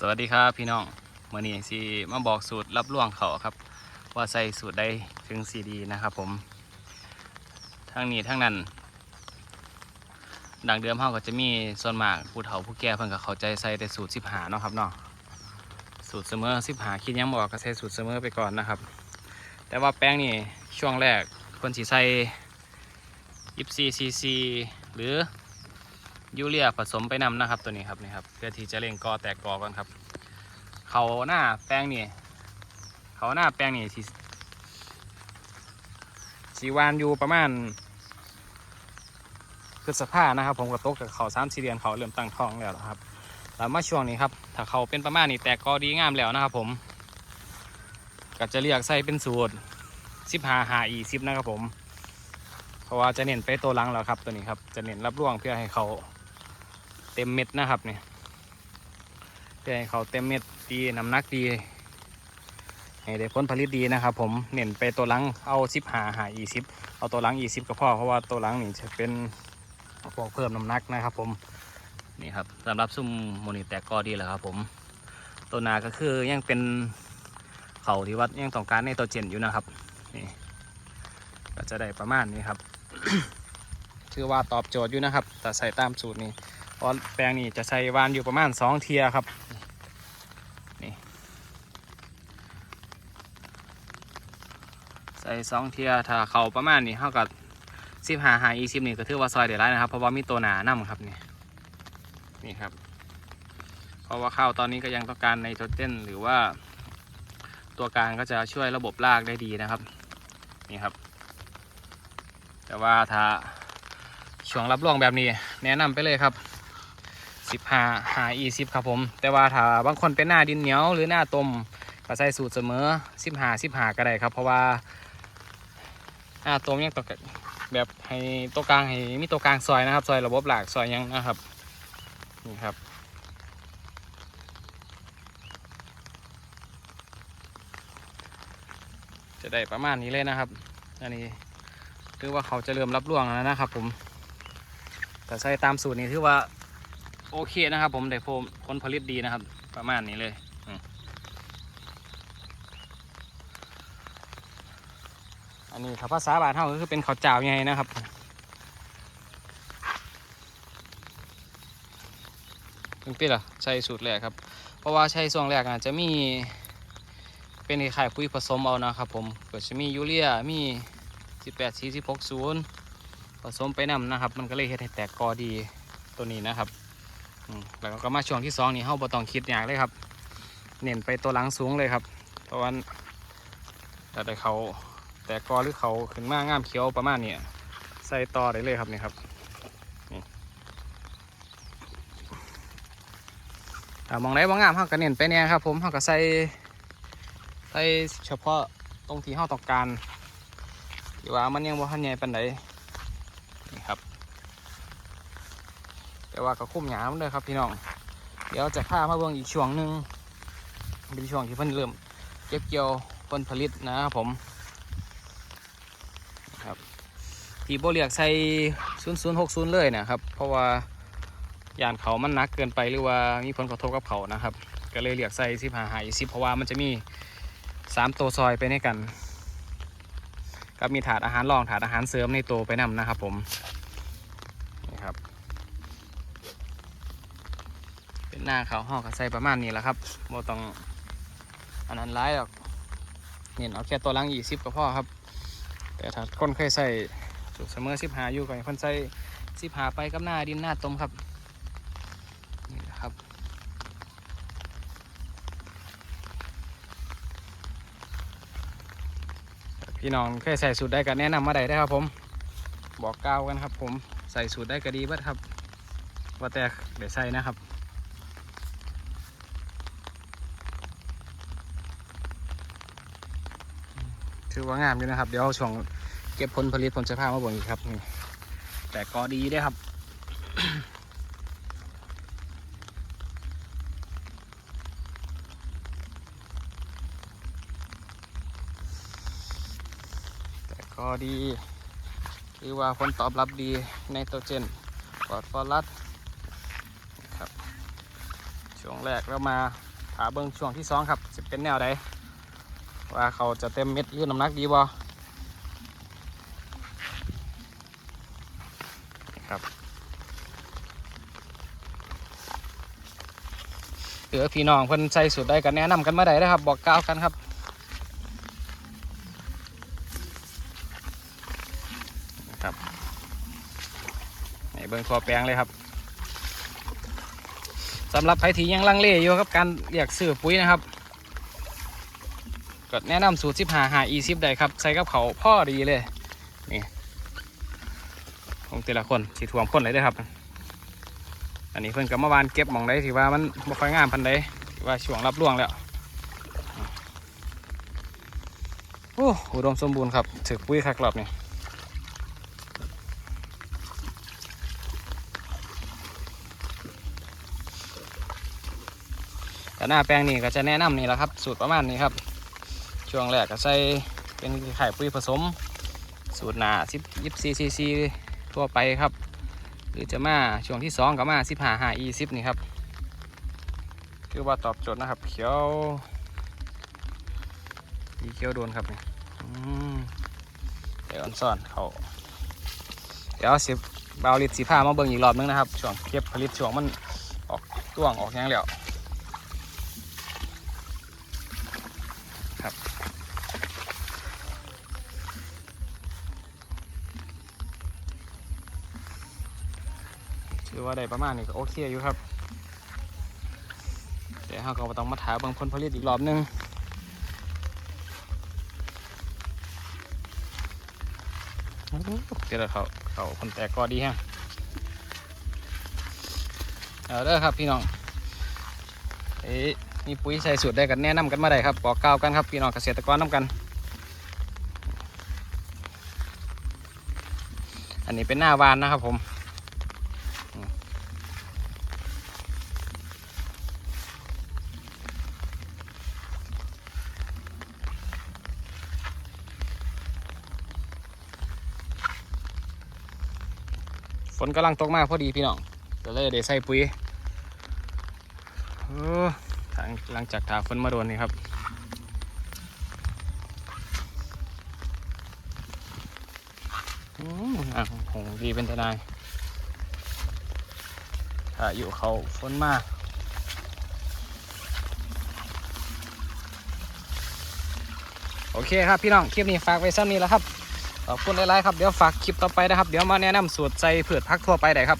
สวัสดีครับพี่น้องมื่อนี้สิมาบอกสูตรรับล่วงเขาครับ ว่าใส่สูตรได้ถึงสีดีนะครับผม ทั้งนี้ทั้งนั้น ดังเดิมเขาก็จะมีส่วนมากผู้เฒ่าผู้แก่เพิ่นก็เข้าใจใส่แต่สูตรสิบหาเนาะครับเนาะสูตรเสมอสิบหาคิดยังบอกก็ใส่สูตรเสมอไปก่อนนะครับ แต่ว่าแป้งนี่ช่วงแรกคนสีใส่ยิบซีซีซีหรือ ยูเรียผสมไปนำนะครับตัวนี้ครับนี่ครับเพื่อที่จะเร่งกอแตกกอก่อนครับเขาหน้าแป้งนี่เขาหน้าแป้งนี่สีสีวานอยู่ประมาณพฤษภานะครับ ผมกับตกกับเขาสามสี่เดือนเขาเริ่มตั้งท้องแล้วนะครับแล้วมาช่วงนี้ครับถ้าเขาเป็นประมาณนี้แตกกอดีงามแล้วนะครับ ผมก็จะเรียกใส่เป็นสูตรสิบหาหาอีสิบนะครับผม เพราะว่าจะเน้นไปตัวลังแล้วครับตัวนี้ครับ จะเน้นรับร่วงเพื่อให้เขา เต็มเม็ดนะครับเนี่ยเพื่อให้เขาเต็มเม็ดดีน้ำหนักดีให้ได้ผลผลิตดีนะครับ ผมเน้นไปตัวหลังเอาสิบหาหาอีสิบเอาตัวหลังอีสิบก็พอเพราะว่าตัวหลังนี่จะเป็นพวกเพิ่มน้ำหนักนะครับ ผมนี่ครับสำหรับซุ่มโมนิแตกก็ดีแหละครับ ผม ตัวนาก็คือยังเป็นเขาที่วัดยังต้องการในตัวเจนอยู่นะครับนี่ก็จะได้ประมาณนี้ครับ ถือว่าตอบโจทย์อยู่นะครับแต่ใส่ตามสูตรนี้ พราะแปลงนี้จะใส่วานอยู่ประมาณสองเทียครับนี่ใส่สองเทียถ้าเขาประมาณนี้เท่ากับสิบหาหาอีสิบนี่ก็ถือว่าซอยเดี๋ยวไรนะครับ เพราะว่ามีตัวหนานํครับนี่นี่ครับ เพราะว่าข้าวตอนนี้ก็ยังต้องการในโตรเจนหรือว่าตัวกลางก็จะช่วยระบบรากได้ดีนะครับนี่ครับ แต่ว่าถ้าช่วงรับรองแบบนี้ แนะนำไปเลยครับ สิบหาหาอีสิบครับผม แต่ว่าถ้าบางคนเป็นหน้าดินเหนียวหรือหน้าต้มก็ใส่สูตรเสมอสิบหาสิบหาก็ได้ครับ เพราะว่าหน้าต้มยังต้องแบบให้ตัวกลางให้มีตัวกลางซอยนะครับ ซอยระบบหลากซอยยังนะครับนี่ครับจะได้ประมาณนี้เลยนะครับ อันนี้คือว่าเขาจะเริ่มรับร่วงแล้วนะครับผม แต่ใส่ตามสูตรนี้ถือว่า โอเคนะครับ ผมได้ผลผลผลิตดีนะครับ ประมาณนี้เลยอันนี้ถ้าภาษาบาลเท่าก็คือเป็นข้าวเจ้าไงนะครับถึงปีละใช้สูตรแรกครับ เพราะว่าใช้ช่วงแรกอาจจะมีเป็นคล้ายๆปุ๋ยผสมเอานะครับ ผมก็จะมียูเรียมี 18 4 6 0ผสมไปนำนะครับ มันก็เลยเฮ็ดให้แตกกอดีตัวนี้นะครับ แล้วก็มาช่วงที่สองนี่เฮาบ่ต้องคิดอย่างเลยครับ เน้นไปตัวหลังสูงเลยครับ เพราะว่าถ้าได้เขาแตกกอหรือเขาขึ้นมางามเขียวประมาณนี้ใส่ต่อได้เลยครับนี่ครับนี่มองได้บ่งามเฮาก็เน้นไปเนี่ยครับ ผมเฮาก็ใส่ใส่เฉพาะตรงที่เฮาต้องการที่ว่ามันยังบ่ทันใหญ่ปานใด นี่ครับ แต่ว่าก็คุ้มหยามเลยครับพี่น้อง เดี๋ยวจะพามาเบิ่งอีกช่วงหนึ่งเป็นช่วงที่เพิ่นเริ่ม เก็บเกี่ยวผลผลิตนะครับผมครับที่โบเรียกใส่0060เลยนะครับ เพราะว่ายานเขามันหนักเกินไปหรือว่ามีผลกระทบกับเขานะครับ ก็เลยเรียกใส่สิบหาหายสิบเพราะว่ามันจะมีสามตัวซอยไปในกันก็มีถาดอาหารรองถาดอาหารเสริมในตัวไปนำนะครับผมนี่ครับ เป็น หน้าเขาห่อกับใส่ประมาณนี้แหละครับโมต้องอันนั้นร้ายหรอกเน้นเอาแค่ตัวลังอีสิบก็พอครับ แต่ถ้าคนเคยใส่สูตรเสมอสิบหาอยู่ก่อนคนใส่สิบหาไปกับหน้าดินหน้าตมครับนี่แหละครับพี่น้องเคยใส่สูตรได้ก็แนะนำมาได้ได้ครับผมบอกกล่าวกันครับผมใส่สูตรได้ก็ดีบัดครับว่าแต่เดี๋ยวใส่นะครับ ถือว่างามอยู่นะครับ เดี๋ยวช่วงเก็บผลผลิตผลจะพามาบ่งอีกครับนี่แต่ก็ดีได้อครับแต่ก็ดีคือว่าผลตอบรับดีในตัวเจนปลอดฟอรัสครับ ช่วงแรกเรามาหาเบิ้งช่วงที่สองครับ จะเป็นแนวใด ว่าเขาจะเต็มเม็ดหรือน้ำหนักดีบ่ครับเหลือพี่น้องเพิ่นใส่สูตรได้กันแนะนำกันมาได้นะครับ บอกกล่าวกันครับครับในเบิ้งคอแปลงเลยครับสำหรับใครที่ยังลังเลอยู่กับการเรียกซื้อปุ๋ยนะครับ ก็แนะนำสูตร15หา E10 ได้ครับ ใส่กับเขาพ่อดีเลย นี่ของแต่ละคนสีถ่วมคนเลยเด้ครับ อันนี้เพิ่นกับเมื่อวานเก็บมองได้ที่ว่ามันบ่ค่อยงามพันใดว่าช่วงรับร่วงแล้วโอ้อุดมสมบูรณ์ครับถือปุ๋ยคักรอบนี่แต่หน้าแปลงนี่ก็จะแนะนำนี่แหละครับ สูตรประมาณนี้ครับ ช่วงแรกก็ใส่เป็นไข่ปุ๋ยผสม สูตรหนาสิบยิบซีซีซีทั่วไปครับ หรือจะมาช่วงที่สองก็มาสิบห้าห้าอีสิบนี่ครับคือว่าตอบโจทย์นะครับ เขียวอีเขียวโดนครับนี่เดี๋ยวอ่อนซ่อนเขาเดี๋ยวสิบบาวลิตสีผ้ามาเบิ่งอีกรอบนึงนะครับช่วงเก็บผลิตช่วงมันออกต้วงออกหยังแล้ว ว่าได้ประมาณนี้ก็โอเคอยู่ครับเดี๋ยวเราก็ต้องมาถาบิ่งผลผลิตอีกรอบหนึงโอ้โหเดี๋ยวเขาเขาคนแตกก็ดีฮะเอาเด้อครับพี่น้องเอ้ยมีปุ๋ยใส่สูตรได้กันแนะนำกันมาได้ครับบอกกล่าวกันครับพี่น้องเกษตรกรน้ำกัน อันนี้เป็นหน้าวานนะครับผม นกำลังตกมากพอดีพี่น้องก็เลยได้ใส่ปุ๋ยทางหลังจากถาฝนมาโดนนี่ครับอืมอะหงดีเป็นทนายถ้าอยู่เขาฝนมากโอเคครับพี่น้อง คลิปนี้ฝากไว้ซ้ำนี้แล้วครับ ขอบคุณหลายๆครับ เดี๋ยวฝากคลิปต่อไปนะครับ เดี๋ยวมาแนะนำสูตรใส่พืชพักทั่วไปได้ครับ